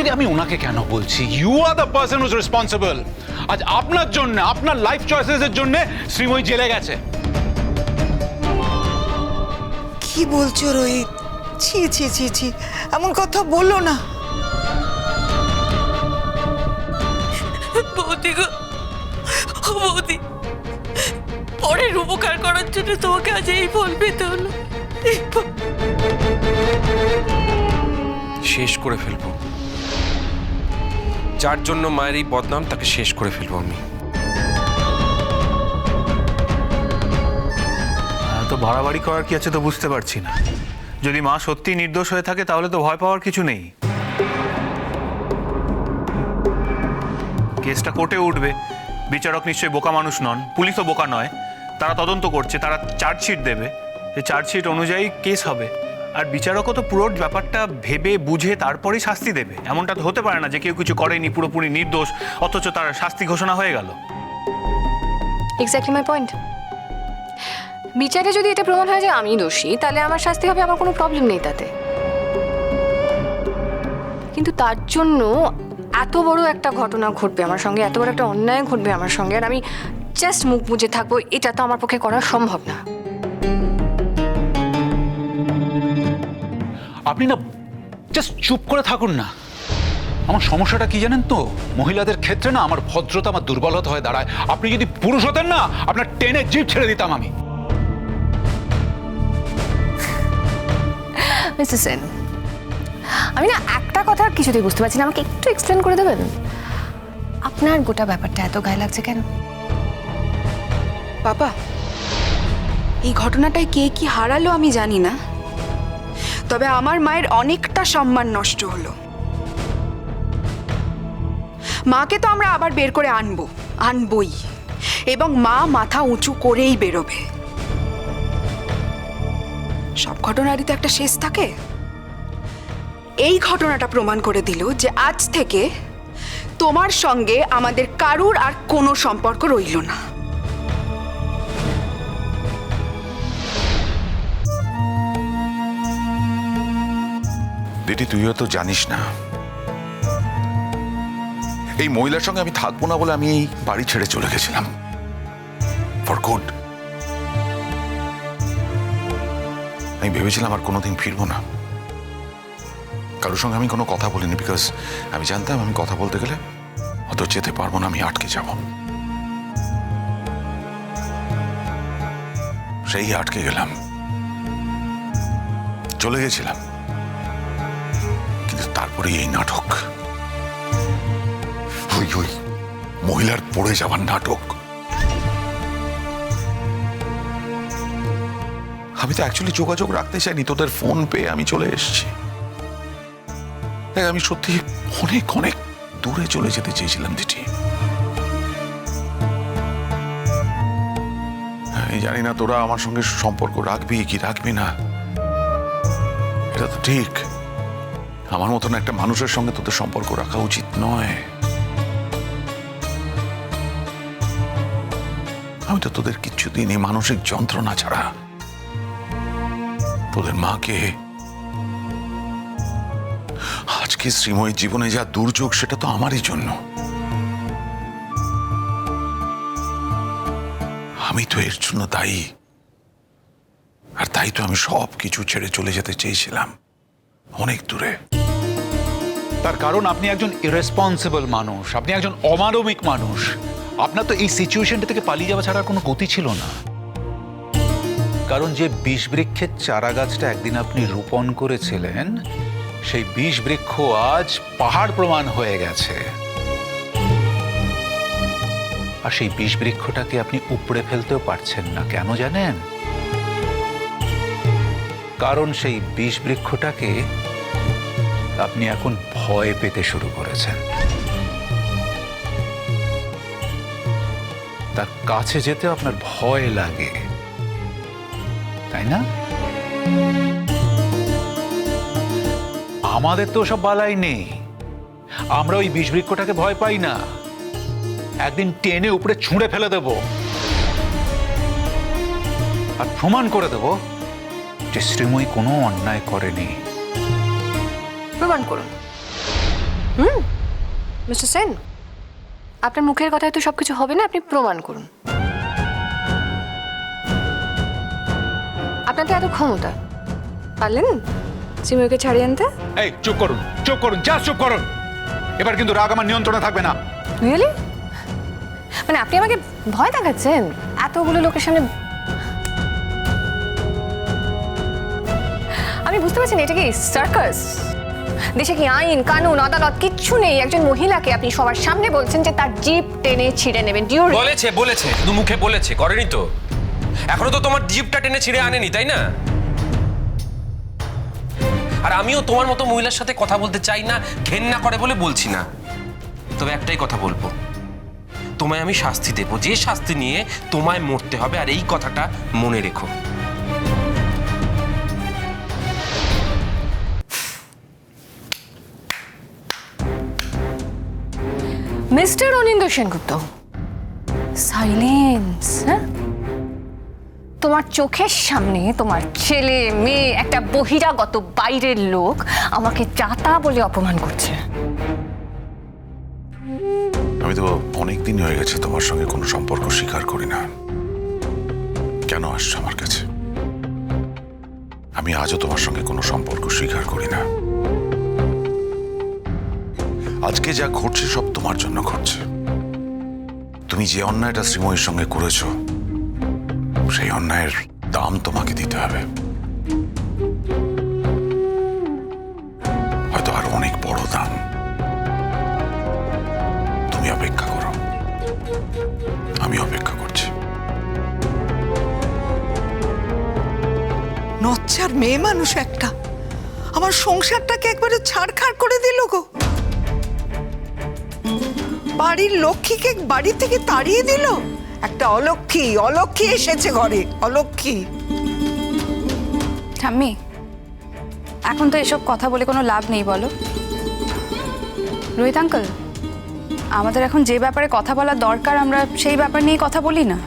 Actually আমি ওনাকে কেন বলছি? You are the person who's responsible আজ আপনার জন্য আপনার লাইফ চয়েসেস এর জন্য শ্রীময়ী জেলে গেছে। কি বলছো রোহিত? ছি ছি ছি ছি এমন কথা বলল না। বৌদি গো ও বৌদি পরের উপকার করার জন্য তোমাকে আজ এই ফল পেতে হলো। শেষ করে ফেলব। যার জন্য মায়ের এই বদনাম তাকে শেষ করে ফেলব আমি। তো বাড়াবাড়ি করার কি আছে তো বুঝতে পারছি না। যদি মা সত্যি নির্দোষ হয়ে থাকে, তাহলে তো ভয় পাওয়ার কিছু নেই। কেসটা কোর্টে উঠবে। বিচারক নিশ্চয়ই বোকা মানুষ নন, পুলিশও বোকা নয়। তারা তদন্ত করছে, তারা চার্জশিট দেবে। যে চার্জশিট অনুযায়ী কেস হবে। আর বিচারকও তো পুরো ব্যাপারটা ভেবে, বুঝে তারপরেই শাস্তি দেবে। এমনটা তো হতে পারে না যে কেউ কিছু করেনি, পুরোপুরি নির্দোষ, অথচ তার শাস্তি ঘোষণা হয়ে গেল। এক্স্যাক্টলি মাই পয়েন্ট বিচারে যদি এটা প্রমাণ হয় যে আমি দোষী, তাহলে আমার শাস্তি হবে, আমার কোনো প্রবলেম নেই তাতে। কিন্তু তার জন্য এত বড় একটা ঘটনা ঘটবে আমার সঙ্গে, এত বড় একটা অন্যায় ঘটবে আমার সঙ্গে, আর আমি জাস্ট মুখ বুঝে থাকব, এটা তো আমার পক্ষে করা সম্ভব না। আপনি না জাস্ট চুপ করে থাকুন না। আমার সমস্যাটা কি জানেন তো? মহিলাদের ক্ষেত্রে না আমার ভদ্রতা আমার দুর্বলতা হয়ে দাঁড়ায়। আপনি যদি পুরুষ হতেন না আপনার টেনে জিপ ছেড়ে দিতাম আমি। মিস্টার সেন আমি না একটা কথা আর কিছুতেই বুঝতে পারছি না। আমাকে একটু এক্সপ্লেন করে দেবেন? আপনার গোটা ব্যাপারটা এত গায়ে লাগছে কেন? বাবা এই ঘটনাটায় কে কি হারালো আমি জানি না। তবে আমার মায়ের অনেকটা সম্মান নষ্ট হলো। মাকে তো আমরা আবার বের করে আনব, আনবই। এবং মা মাথা উঁচু করেই বেরোবে। সব ঘটনারই তো একটা শেষ থাকে। এই ঘটনাটা প্রমাণ করে দিল যে আজ থেকে তোমার সঙ্গে আমাদের কারুর আর কোনো সম্পর্ক রইল না। দিদি, তুইও তো জানিস না। এই মহিলার সঙ্গে আমি থাকব না বলে আমি এই বাড়ি ছেড়ে চলে গেছিলাম। ফর গুড আমি ভেবেছিলাম আর কোনোদিন ফিরবো না। কারোর সঙ্গে আমি কোনো কথা বলিনি বিকজ আমি জানতাম আমি কথা বলতে গেলে অত যেতে পারব না, আমি আটকে যাব। সেই আটকে গেলাম। চলে গেছিলাম। তারপরে এই নাটক। ওই ওই মহিলার পড়ে যাওয়ার নাটক। আমি তো অ্যাকচুয়ালি যোগাযোগ রাখতে চাইনি, তোদের ফোন পেয়ে আমি চলে এসেছি। দেখ আমি সত্যি অনেক অনেক দূরে চলে যেতে চেয়েছিলাম দিটি আমি জানি না তোরা আমার সঙ্গে সম্পর্ক রাখবি কি রাখবি না। এটা তো ঠিক। আমার মতন একটা মানুষের সঙ্গে তোদের সম্পর্ক রাখা উচিত নয়। আমি তো তোদের কিছুদিন দিনই মানসিক যন্ত্রণা ছাড়া তোদের মাকে আজকে শ্রীময়ীর জীবনে যা দুর্যোগ, সেটা তো আমারই জন্য। আমি তো এর জন্য দায়ী। আর তাই তো আমি সব কিছু ছেড়ে চলে যেতে চেয়েছিলাম। অনেক দূরে। তার কারণ আপনি একজন ইরেসপন্সিবল মানুষ, আপনি একজন অমানবিক মানুষ। আপনার তো এই সিচুয়েশনটা থেকে পালিয়ে যাওয়া ছাড়া কোনো গতি ছিল না। কারণ যে বিষ বৃক্ষের চারা গাছটা একদিন আপনি রোপণ করেছিলেন, সেই বিষ বৃক্ষ আজ পাহাড় প্রমাণ হয়ে গেছে। আর সেই বিষ বৃক্ষটাকে আপনি উপড়ে ফেলতেও পারছেন না, কেন জানেন? কারণ সেই বিষ বৃক্ষটাকে আপনি এখন ভয় পেতে শুরু করেছেন। তার কাছে যেতে আপনার ভয় লাগে, তাই না? আমাদের তো সব বালাই নেই। আমরা ওই বিষ বৃক্ষটাকে ভয় পাই না। একদিন টেনে উপরে ছুঁড়ে ফেলে দেব। আর প্রমাণ করে দেব যে শ্রীময়ী কোনো অন্যায় করেনি। প্রমাণ করুন। মিস্টার সেন আপনার মুখের কথায় তো সব কিছু হবে না আপনি প্রমাণ করুন। আপনার তো এত ক্ষমতা। পারলেন? সিমুকে ছাড়িয়ে আনতে? এই চুপ করুন চুপ করুন যা চুপ করুন। এবার কিন্তু রাগ আমার নিয়ন্ত্রণে থাকবে না। রিয়েলি মানে আপনি আমাকে ভয় দেখাচ্ছেন? এতগুলো লোকের সামনে বুঝতে পারছি না এটা কি সার্কাস দেশে কি আইন, কানুন, আদালত কিচ্ছু নেই? একজন মহিলাকে আপনি সবার সামনে বলছেন যে তার জিপ টেনে ছিঁড়ে নেবেন। ডিউ বলেছে বলেছে শুধু মুখে বলেছে, করেনি তো। এখনও তো তোমার জিপটা টেনে ছিঁড়ে আনেনি, তাই না? আর আমিও তোমার মতো মহিলার সাথে কথা বলতে চাই না, ঘেন্না করে বলে বলছি না। তবে একটাই কথা বলব। তোমায় আমি শাস্তি দেবো। যে শাস্তি নিয়ে তোমায় মরতে হবে, আর এই কথাটা মনে রেখো। মিস্টার অনিন্দ সেনগুপ্ত। সাইলেন্স হ্যাঁ? তোমার চোখের সামনে তোমার ছেলে, মেয়ে, একটা বহিরাগত বাইরের লোক আমাকে চাতা বলে অপমান করছে। আমি তো অনেক দিন হয়ে গেছে তোমার সঙ্গে কোনো সম্পর্ক স্বীকার করি না। কেন আসছো আমার কাছে? আমি আজও তোমার সঙ্গে কোনো সম্পর্ক স্বীকার করি না। আজকে যা ঘটছে সব তোমার জন্য ঘটছে। তুমি যে অন্যায়টা শ্রীময়ীর সঙ্গে করেছ, সেই অন্যায়ের দাম তোমাকে দিতে হবে। হয়তো আরও অনেক বড় দাম। তুমি অপেক্ষা করো। আমি অপেক্ষা করছি। নচ্চার মেয়ে মানুষ একটা। আমার সংসারটাকে একবারে ছাড়খাড় করে দিল গো। বাড়ির লক্ষ্মীকে বাড়ি থেকে তাড়িয়ে দিল? একটা অলক্ষ্মী অলক্ষ্মী এসেছে ঘরে, অলক্ষ্মী। ঠাম্মি, এখন তো এসব কথা বলে কোনো লাভ নেই, বলো। রোহিত আঙ্কল, আমাদের এখন যে ব্যাপারে কথা বলা দরকার, আমরা সেই ব্যাপার নিয়ে কথা বলি না।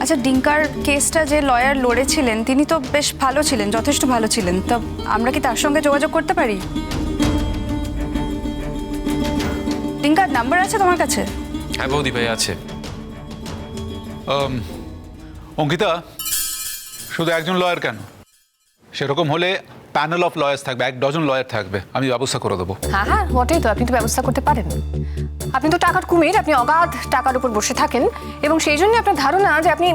আচ্ছা ডিঙ্কার কেসটা যে লয়ার লড়েছিলেন, তিনি তো বেশ ভালো ছিলেন, যথেষ্ট ভালো ছিলেন। তো আমরা কি তার সঙ্গে যোগাযোগ করতে পারি? ডিঙ্কার নাম্বার আছে তোমার কাছে? হ্যাঁ বৌদি ভাই আছে। অঙ্কিতা শুধু একজন লয়ার কেন? সেরকম হলে প্যানেল অফ লয়ার্স থাকবে এক ডজন লয়ার থাকবে। আমি ব্যবস্থা করে দেবো। হ্যাঁ হ্যাঁ বটেই তো আপনি তো ব্যবস্থা করতে পারেন। আপনি তো টাকার কুমির আপনি অগাধ টাকার উপর বসে থাকেন এবং সেই জন্য আপনার ধারণা যে আপনি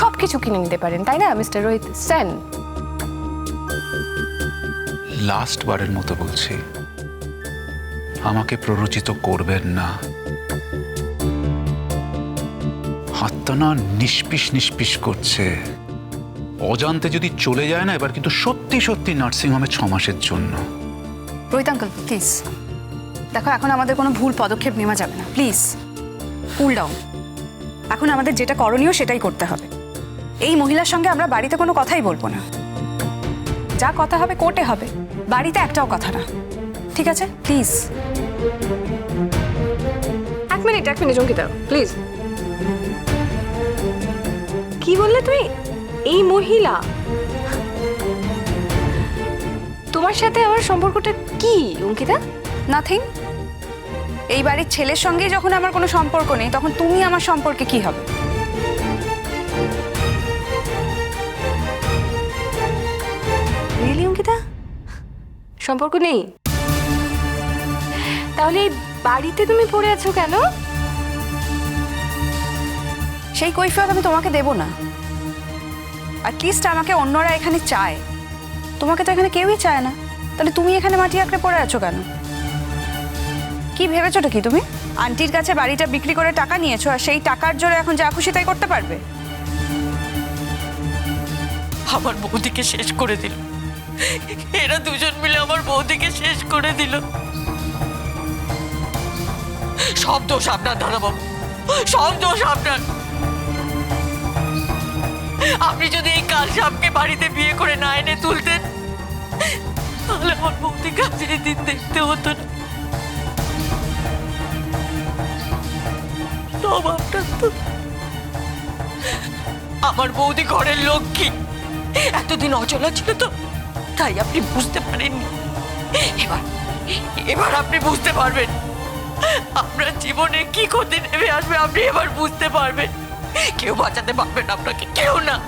সব কিছু কিনে নিতে পারেন তাই না মিস্টার রোহিত সেন? লাস্ট বারের মতো বলছি আমাকে প্ররোচিত করবেন না। হাতটা না নিষ্পিস নিষ্পিস করছে। অজান্তে যদি চলে যায় না, এবার কিন্তু সত্যি সত্যি নার্সিংহোমে ছ মাসের জন্য। রোহিত আঙ্কল প্লিজ দেখো, এখন আমাদের কোনো ভুল পদক্ষেপ নেওয়া যাবে না। প্লিজ কুল ডাউন এখন আমাদের যেটা করণীয় সেটাই করতে হবে। এই মহিলার সঙ্গে আমরা বাড়িতে কোনো কথাই বলব না। যা কথা হবে, কোর্টে হবে। বাড়িতে একটাও কথা না। ঠিক আছে? প্লিজ এক মিনিট এক মিনিট অঙ্কিতা প্লিজ কি বললে তুমি? এই মহিলা? তোমার সাথে আমার সম্পর্কটা কি অঙ্কিতা? নাথিং এই বাড়ির ছেলের সঙ্গেই যখন আমার কোনো সম্পর্ক নেই তখন তুমি আমার সম্পর্কে কি হবে? রিয়েলি অঙ্কিতা? সম্পর্ক নেই? তাহলে এই বাড়িতে তুমি পড়ে আছো কেন? সেই কৈফিয়ত আমি তোমাকে দেব না। অ্যাটলিস্ট আমাকে অন্যরা এখানে চায়। তোমাকে তো এখানে কেউই চায় না। তাহলে তুমি এখানে মাটি আঁকড়ে পড়ে আছো কেন? কি ভেবেছোটা কি তুমি? আন্টির কাছে বাড়িটা বিক্রি করে টাকা নিয়েছো আর সেই টাকার জোরে এখন যা খুশি তাই করতে পারবে? আমার বৌদিকে শেষ করে দিল। এরা দুজন মিলে আমার বৌদিকে শেষ করে দিল। সব দোষ আপনার দাদাবাবু সব দোষ আপনার। আপনি যদি এই কাল সাপকে বাড়িতে বিয়ে করে না এনে তুলতেন, তাহলে আমার আজ এই দিন দেখতে হতো না। সব আপনার তো। আমার বৌদি ঘরের লক্ষ্মী। এতদিন অচলা ছিল তো, তাই আপনি বুঝতে পারেননি। এবার এবার আপনি বুঝতে পারবেন। আপনার জীবনে কি ক্ষতি নেমে আসবে আপনি এবার বুঝতে পারবেন। কেউ বাঁচাতে পারবেন আপনাকে, কেউ না।